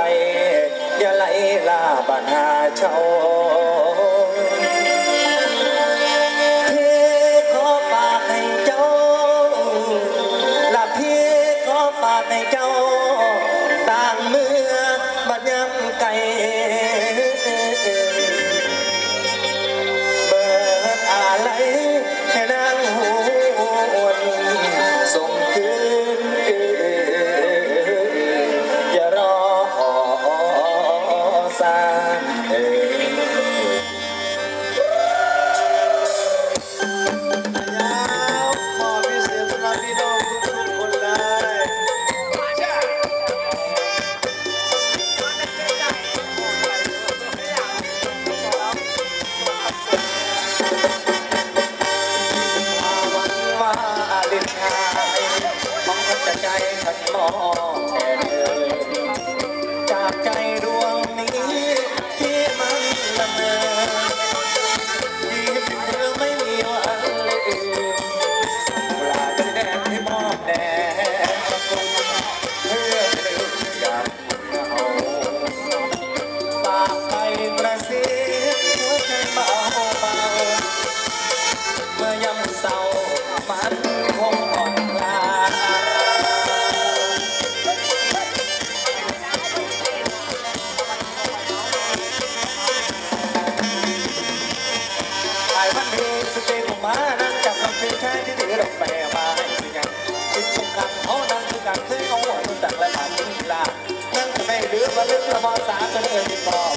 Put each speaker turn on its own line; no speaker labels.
ไปอย่าไหลลาบันหาเช่ากให้เจ้าลาเพี้
ย
ขอฝากให้เจ้า นั่งจับลำเชียงชาที่ถือดอกแฝมาให้สวยงามเป็คงคำเขานั่งคือการซื้อเขาหัวตุ้งตัละผ่านี่ลานั่งจต่เหลือมาลึกละมอสาจนเอ่ยพอ